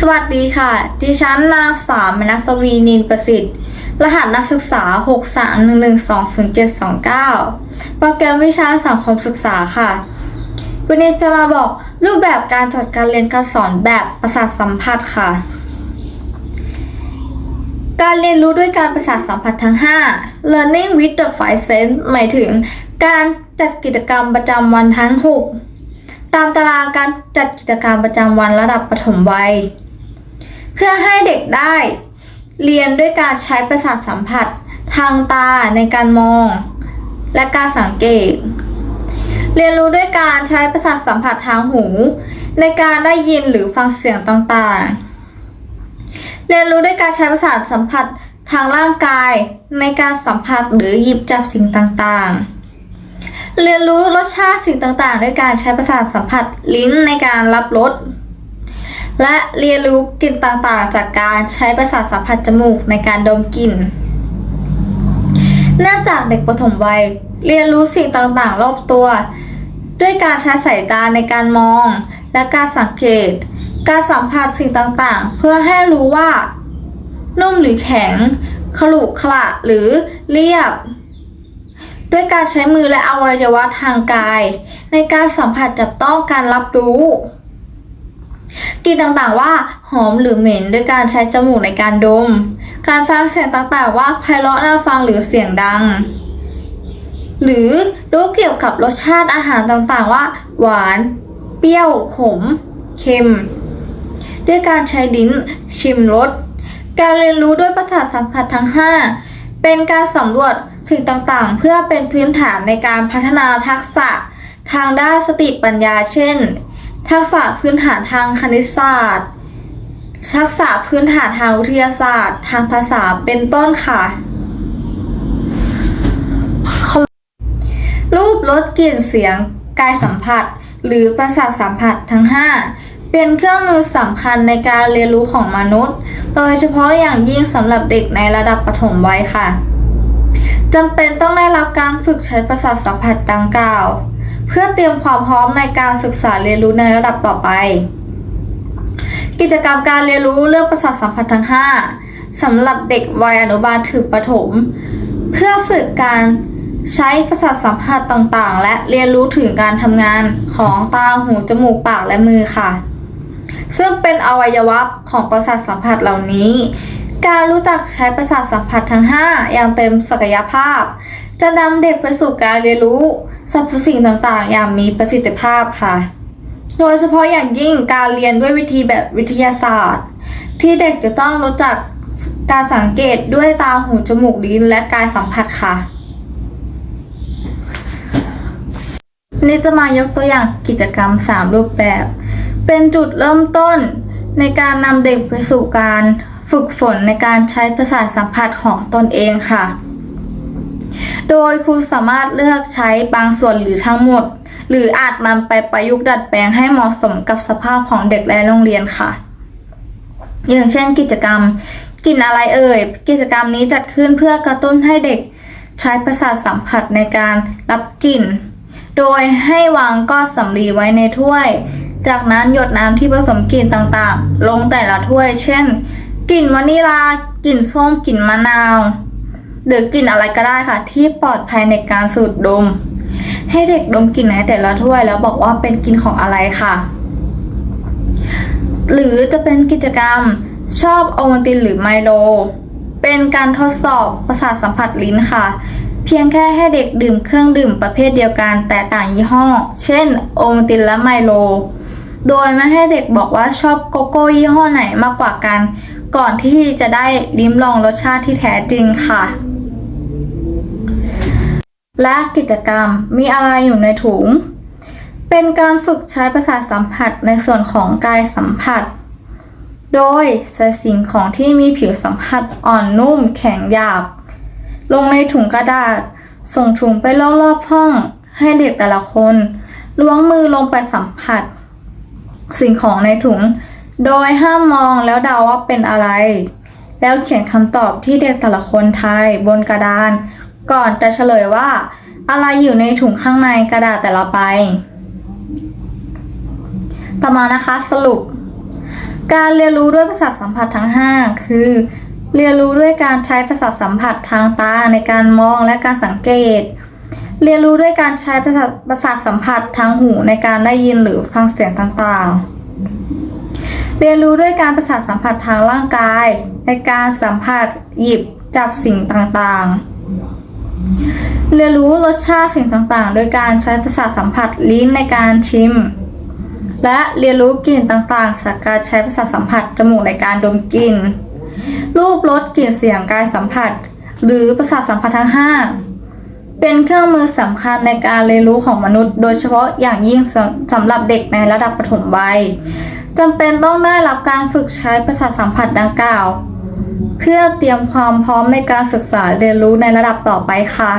สวัสดีค่ะ ดิฉันนางสาวมนัสวีนินประสิทธิ์ รหัสนักศึกษา 631120729 โปรแกรมวิชาสังคมศึกษาค่ะ วันนี้จะมาบอกรูปแบบการจัดการเรียนการสอนแบบประสาทสัมผัสค่ะ การเรียนรู้ด้วยการประสาทสัมผัสทั้ง 5 Learning with the five sense หมายถึงการจัดกิจกรรมประจำวันทั้ง 6ตามตารางการจัดกิจกรรมประจำวันระดับปฐมวัย เพื่อให้เด็กได้ เรียนด้วยการใช้ประสาทสัมผัสทางตาในการมอง และการสังเกต เรียนรู้ด้วยการใช้ประสาทสัมผัสทางหู ในการได้ยินหรือฟังเสียงต่างๆ เรียนรู้ด้วยการใช้ประสาทสัมผัสทางร่างกายในการสัมผัสหรือหยิบจับสิ่งต่างๆเรียนรู้รสชาติสิ่งต่างๆ ด้วยการใช้ประสาทสัมผัสลิ้นในการรับรส และเรียนรู้กลิ่นต่างๆ จากการใช้ประสาทสัมผัสจมูกในการดมกลิ่น เนื่องจากเด็กปฐมวัย เรียนรู้สิ่งต่างๆ รอบตัว ด้วยการใช้สายตาในการมอง และการสังเกต การสัมผัสสิ่งต่างๆ เพื่อให้รู้ว่า นุ่มหรือแข็ง ขรุขระหรือเรียบ ด้วยการใช้มือและอวัยวะทางกาย ในการสัมผัสจับต้องการรับรู้ กลิ่นต่างๆว่าหอมหรือเหม็นด้วยการใช้จมูกในการดม การฟังเสียงต่างๆว่าไพเราะน่าฟังหรือเสียงดัง หรือรู้เกี่ยวกับรสชาติอาหารต่างๆว่า หวาน เปรี้ยว ขม เค็ม ด้วยการใช้ลิ้นชิมรส การเรียนรู้ด้วยประสาทสัมผัสทั้ง 5 เป็นการสำรวจสิ่งต่างๆ เพื่อเป็นพื้นฐานในการพัฒนาทักษะทางด้านสติปัญญาเช่น ทักษะพื้นฐานทางคณิตศาสตร์ ทักษะพื้นฐานทางวิทยาศาสตร์ ทางภาษาเป็นต้นค่ะ รูปรสกลิ่นเสียง กายสัมผัส หรือประสาทสัมผัสทั้ง 5เป็นเครื่องมือสำคัญในการเรียนรู้ของมนุษย์ โดยเฉพาะอย่างยิ่งสำหรับเด็กในระดับปฐมวัยค่ะจำเป็นต้องได้รับการฝึกใช้ประสาทสัมผัสดังกล่าว เพื่อเตรียมความพร้อมในการศึกษาเรียนรู้ในระดับต่อไป กิจกรรมการเรียนรู้เรื่องประสาทสัมผัสทั้ง 5สำหรับเด็กวัยอนุบาลถึงประถม เพื่อฝึกการใช้ประสาทสัมผัสต่างๆ และเรียนรู้ถึงการทำงานของตาหูจมูกปากและมือค่ะ ซึ่งเป็นอวัยวะของประสาทสัมผัสเหล่านี้ การรู้จักใช้ประสาทสัมผัสทั้ง 5 อย่างเต็มศักยภาพ จะนำเด็กไปสู่การเรียนรู้สรรพสิ่งต่างๆ อย่างมีประสิทธิภาพค่ะ โดยเฉพาะอย่างยิ่งการเรียนด้วยวิธีแบบวิทยาศาสตร์ ที่เด็กจะต้องรู้จักการสังเกตด้วยตาหูจมูกลิ้นและกายสัมผัสค่ะนี่จะมายกตัวอย่างกิจกรรม 3 รูปแบบ เป็นจุดเริ่มต้นในการนำเด็กไปสู่การฝึกฝนในการใช้ประสาทสัมผัสของตนเองค่ะ โดยครูสามารถเลือกใช้บางส่วนหรือทั้งหมด หรืออาจนำไปประยุกต์ดัดแปลงให้เหมาะสมกับสภาพของเด็กและโรงเรียนค่ะ อย่างเช่นกิจกรรมกลิ่นอะไรเอ่ย กิจกรรมนี้จัดขึ้นเพื่อกระตุ้นให้เด็กใช้ประสาทสัมผัสในการรับกลิ่น โดยให้วางก้อนสำลีไว้ในถ้วย จากนั้นหยดน้ำที่ผสมกลิ่นต่างๆ ลงแต่ละถ้วย เช่น กลิ่นวานิลา กลิ่นส้ม กลิ่นมะนาว หรือกลิ่นอะไรก็ได้ค่ะ ที่ปลอดภัยในการสูดดม ให้เด็กดมกลิ่นในแต่ละถ้วย แล้วบอกว่าเป็นกลิ่นของอะไรค่ะ หรือจะเป็นกิจกรรมชอบโอวัลตินหรือไมโล เป็นการทดสอบประสาทสัมผัสลิ้นค่ะ เพียงแค่ให้เด็กดื่มเครื่องดื่มประเภทเดียวกันแต่ต่างยี่ห้อ เช่นโอวัลตินและไมโล โดยไม่ให้เด็กบอกว่าชอบโกโก้ยี่ห้อไหนมากกว่ากัน ก่อนที่จะได้ลิ้มลองรสชาติที่แท้จริงค่ะ และกิจกรรมมีอะไรอยู่ในถุง เป็นการฝึกใช้ประสาทสัมผัสในส่วนของกายสัมผัส โดยใส่สิ่งของที่มีผิวสัมผัสอ่อนนุ่มแข็งหยาบ ลงในถุงกระดาษ ส่งถุงไปรอบๆห้อง ให้เด็กแต่ละคนล้วงมือลงไปสัมผัส สิ่งของในถุง โดยห้ามมองแล้วเดาว่าเป็นอะไร แล้วเขียนคำตอบที่เด็กแต่ละคนทายบนกระดาน ก่อนจะเฉลยว่า อะไรอยู่ในถุงข้างในกระดาษแต่ละใบต่อมานะคะสรุป การเรียนรู้ด้วยประสาทสัมผัสทั้ง 5 คือ เรียนรู้ด้วยการใช้ประสาทสัมผัสทางตาในการมองและการสังเกต เรียนรู้ด้วยการใช้ประสาทประสาทสัมผัสทางหูในการได้ยินหรือฟังเสียงต่างๆ เรียนรู้ด้วยการประสาทสัมผัสทางร่างกาย ในการสัมผัสหยิบจับสิ่งต่างๆ เรียนรู้รสชาติสิ่งต่างๆ โดยการใช้ประสาทสัมผัสลิ้นในการชิม และเรียนรู้กลิ่นต่างๆ จากการใช้ประสาทสัมผัสจมูกในการดมกลิ่น รูปรสกลิ่นเสียงกายสัมผัส หรือประสาทสัมผัสทั้งห้าเป็นเครื่องมือสำคัญในการเรียนรู้ของมนุษย์ โดยเฉพาะอย่างยิ่งสำหรับเด็กในระดับปฐมวัยจำเป็นต้องได้รับการฝึกใช้ประสาทสัมผัสดังกล่าว เพื่อเตรียมความพร้อมในการศึกษาเรียนรู้ในระดับต่อไปค่ะ